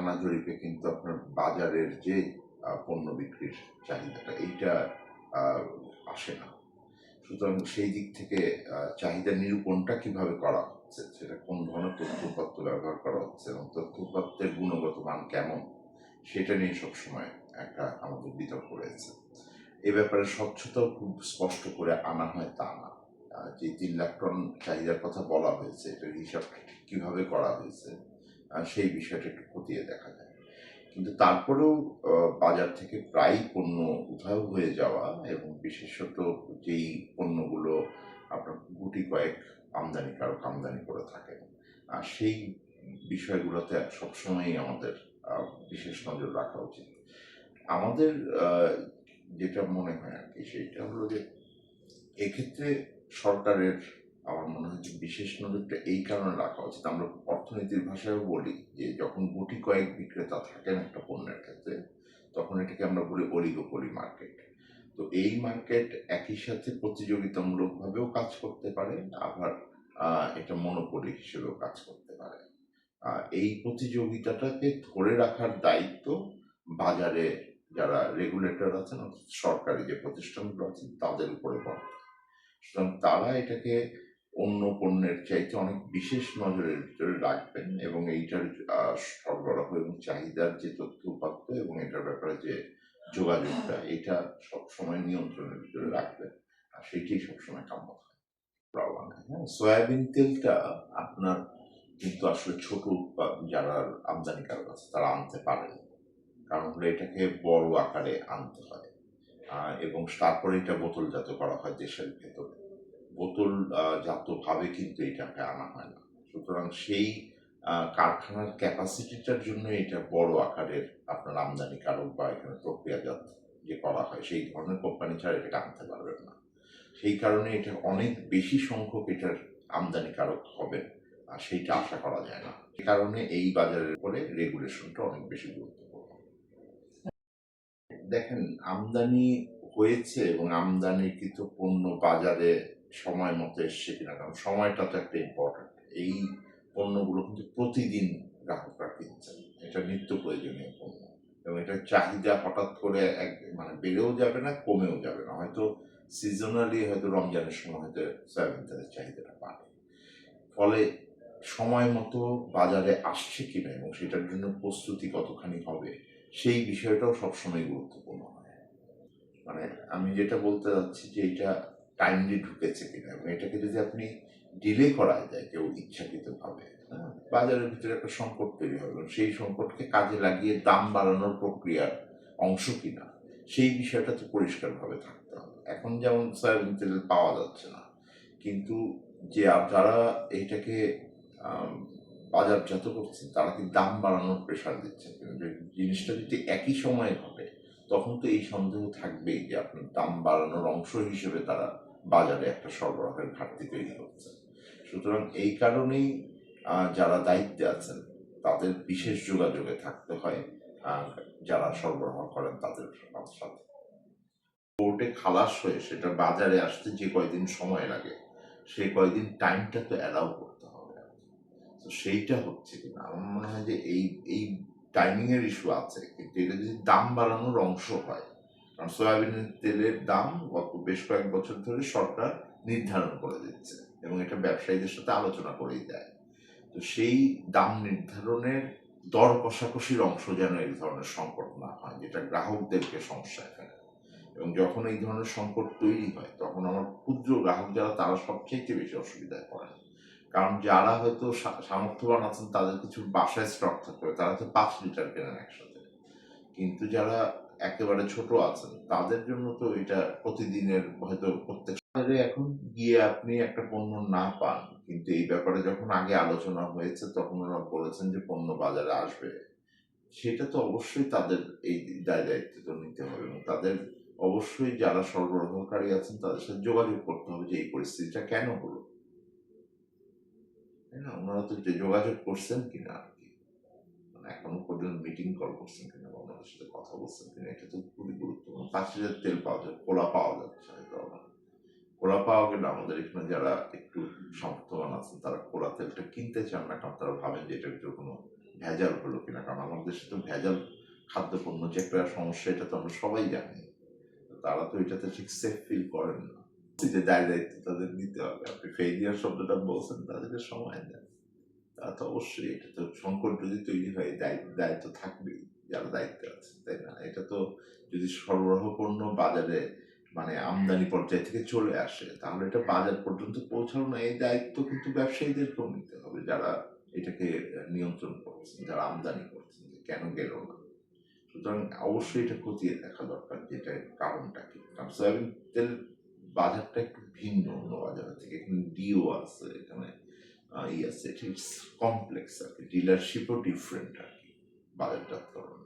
নানা জরিপে কিন্তু আপনার বাজারের যে পণ্য বিক্রির চাহিদাটা, এইটা আসে না। সুতরাং সেই দিক থেকে চাহিদা নিরূপণটা কীভাবে করা হচ্ছে, সেটা কোন ধরনের তথ্যপত্র ব্যবহার করা হচ্ছে এবং তথ্যপত্রের গুণগত মান কেমন, সেটা নিয়ে সবসময় একটা আমাদের বিতর্ক রয়েছে। এ ব্যাপারে স্বচ্ছতাও খুব স্পষ্ট করে আনা হয় তা না। যে তিন লাখ টন চাহিদার কথা বলা হয়েছে, এটার হিসাব কীভাবে করা হয়েছে সেই বিষয়টা একটু খতিয়ে দেখা যায়। কিন্তু তারপরেও বাজার থেকে প্রায় পণ্য উধাও হয়ে যাওয়া এবং বিশেষত যেই পণ্যগুলো আপনার গুটি কয়েক আমদানিকারক আমদানি করে থাকেন, আর সেই বিষয়গুলোতে সবসময়ই আমাদের বিশেষ নজর রাখা উচিত। আমাদের যেটা মনে হয় আর কি সেটা হলো যে, এক্ষেত্রে সরকারের আমার মনে হচ্ছে বিশেষ নজরটা এই কারণে রাখা উচিত। আমরা অর্থনীতির ভাষায়ও বলি যে যখন গুটি কয়েক বিক্রেতা থাকেন একটা পণ্যের ক্ষেত্রে, তখন এটাকে আমরা বলি অলিগোপলি মার্কেট তো এই মার্কেট একই সাথে প্রতিযোগিতামূলকভাবেও কাজ করতে পারে, আবার এটা মনোপলি হিসেবেও কাজ করতে পারে। এই প্রতিযোগিতাটাকে ধরে রাখার দায়িত্ব বাজারে যারা রেগুলেটর আছেন সরকারি যে প্রতিষ্ঠানগুলো আছেন তাদের উপরে বর্তায় সুতরাং তারা এটাকে অন্য পণ্যের চাইতে অনেক বিশেষ নজরের ভিতরে রাখবেন এবং এইটার সরবরাহ এবং চাহিদার যে তথ্য উপাত্ত এবং এটার ব্যাপারে যে যোগাযোগটা এটা সবসময় নিয়ন্ত্রণের ভিতরে রাখবেন। আর সেটাই সবসময় কাম্য হয় হ্যাঁ। সয়াবিন তেলটা আপনার কিন্তু আসলে ছোট যারা আমদানিকারক আছে তারা আনতে পারেন। কারণ হলো এটাকে বড় আকারে আনতে হয়। এবং তারপরে এটা বোতলজাত করা হয় দেশের ভেতরে। বোতল আহ, জাতভাবে কিন্তু এটাকে আনা হয় না। সুতরাং সেই কারখানার ক্যাপাসিটিটার জন্য এটা বড় আকারের আপনার আমদানিকারক বা এখানে প্রক্রিয়াজাত যে করা হয় সেই ধরনের কোম্পানি ছাড়া এটাকে আনতে পারবেন না। সেই কারণে এটা অনেক বেশি সংখ্যক এটার আমদানিকারক হবে আর সেইটা আশা করা যায় না। সে কারণে এই বাজারের উপরে রেগুলেশনটা অনেক বেশি গুরুত্বপূর্ণ। দেখেন আমদানি হয়েছে এবং আমদানিকৃত পণ্য বাজারে সময় মতো এসছে কিনা, কারণ সময়টা তো একটা ইম্পর্টেন্ট এই পণ্যগুলো কিন্তু প্রতিদিন গ্রাহকরা কিনছেন। এটা নিত্য প্রয়োজনীয় পণ্য। এবং এটার চাহিদা হঠাৎ করে এক মানে বেড়েও যাবে না, কমেও যাবে না। হয়তো সিজনালি হয়তো রমজানের সময় হয়তো সয়াবিন তেলের চাহিদাটা বাড়ে। ফলে সময় মতো বাজারে আসছে কিনা এবং সেটার জন্য প্রস্তুতি কতখানি হবে, সেই বিষয়টাও সবসময় গুরুত্বপূর্ণ হয়। মানে আমি যেটা বলতে যাচ্ছি যে এটা টাইমলি ঢুকেছে কিনা এবং এটাকে যদি আপনি ডিলে করা যায় কেউ ইচ্ছাকৃতভাবে হ্যাঁ, বাজারের ভিতরে একটা সংকট তৈরি হবে সেই সংকটকে কাজে লাগিয়ে দাম বাড়ানোর প্রক্রিয়ার অংশ কিনা সেই বিষয়টা তো পরিষ্কারভাবে থাকতে হবে। এখন যেমন সয়াবিন তেল পাওয়া যাচ্ছে না কিন্তু যে যারা এইটাকে বাজারজাত করছেন তারা কি দাম বাড়ানোর প্রেশার দিচ্ছেন জিনিসটা যদি একই সময়ে ঘটে তখন তো এই সন্দেহ থাকবেই যে আপনার দাম বাড়ানোর অংশ হিসেবে তারা বাজারে একটা সরবরাহের ঘাটতি তৈরি করছে। সুতরাং এই কারণেই যারা দায়িত্বে আছেন, তাদের বিশেষ যোগাযোগে থাকতে হয় যারা সরবরাহ করেন তাদের সাথে। কোর্টে খালাস হয়ে সেটা বাজারে আসতে যে কয়দিন সময় লাগে সেই কয়দিন টাইমটা তো অ্যালাউ করতে হবে। তো সেইটা হচ্ছে কিনা? আমার মনে হয় যে এই এই টাইমিং এর ইস্যু আছে। কিন্তু এটা যদি দাম বাড়ানোর অংশ হয়, কারণ সয়াবিনের তেলের দাম গত বেশ কয়েক বছর ধরে সরকার নির্ধারণ করে দিচ্ছে এবং এটা ব্যবসায়ীদের সাথে আলোচনা করেই দেয়। তো সেই দাম নির্ধারণের দর কষাকষির অংশ যেন এই ধরনের সংকট না হয়, যেটা গ্রাহকদেরকে সমস্যায় ফেলে এবং যখন এই ধরনের সংকট তৈরি হয়, তখন আমার ক্ষুদ্র গ্রাহক যারা, তারা সবচেয়ে বেশি অসুবিধায় পড়েন। কারণ যারা হয়তো সামর্থ্যবান আছেন, তাদের কিছু বাসায় স্টক থাকবে তারা তো পাঁচ লিটার কেনেন একসাথে। কিন্তু যারা একেবারে ছোট আছেন, তাদের জন্য তো এটা প্রতিদিনের হয়তো প্রত্যেক এখন গিয়ে আপনি একটা পণ্য না পান। কিন্তু এই ব্যাপারে যখন আগে আলোচনা হয়েছে, তখন ওরা বলেছেন যে পণ্য বাজারে আসবে। সেটা তো অবশ্যই তাদের এই দায় দায়িত্ব নিতে হবে এবং তাদের অবশ্যই যারা সরবরাহকারী আছেন, তাদের সাথে যোগাযোগ করতে হবে যে এই পরিস্থিতিটা কেন হলো। তাই না ওনারা তো যোগাযোগ করছেন কিনা আর কি। মানে এখনও পর্যন্ত মিটিং কল করছেন কিনা বা ওনাদের সাথে কথা বলছেন কিনা, এটা তো খুবই গুরুত্বপূর্ণ। পাঁচ লিটার তেল পাওয়া যায়, কোলা পাওয়া যাচ্ছে কোলা পাওয়া গেলে আমাদের এখানে যারা একটু সামর্থ্যবান আছেন, তারা কোলা তেলটা কিনতে চান না, কারণ তারা ভাবেন যে এটার কোনো ভেজাল হলো কিনা। কারণ আমাদের দেশে তো ভেজাল খাদ্যপণ্য যে একটা সমস্যা, এটা তো আমরা সবাই জানি। তারা তো এটাতে ঠিক সেফ ফিল করেন না। যে দায় দায়িত্ব তাদের নিতে হবে। আপনি ফেলিয়ার শব্দটা বলছেন, তাদেরকে সময় দেন। তারা তো অবশ্যই এটা তো সংকট যদি তৈরি হয়, দায়িত্ব থাকবেই, যারা দায়িত্বে আছে তাই না? এটা তো যদি সরবরাহ পণ্য বাজারে মানে আমদানি পর্যায় থেকে চলে আসে, তাহলে এটা বাজার পর্যন্ত পৌঁছানো না এই দায়িত্ব কিন্তু ব্যবসায়ীদেরকেও নিতে হবে, যারা এটাকে নিয়ন্ত্রণ করছেন, যারা আমদানি করছেন কেন গেল না? সুতরাং অবশ্যই এটা খতিয়ে দেখা দরকার, যে এটা কারণটা কি। কারণ সয়াবিন তেল বাজারটা একটু ভিন্ন অন্য বাজার থেকে। এখানে ডিও আছে, এখানে ইয়ে আছে। ইটস কমপ্লেক্স আর কি। ডিলারশিপও ডিফারেন্ট আর কি। বাজারজাতকরণ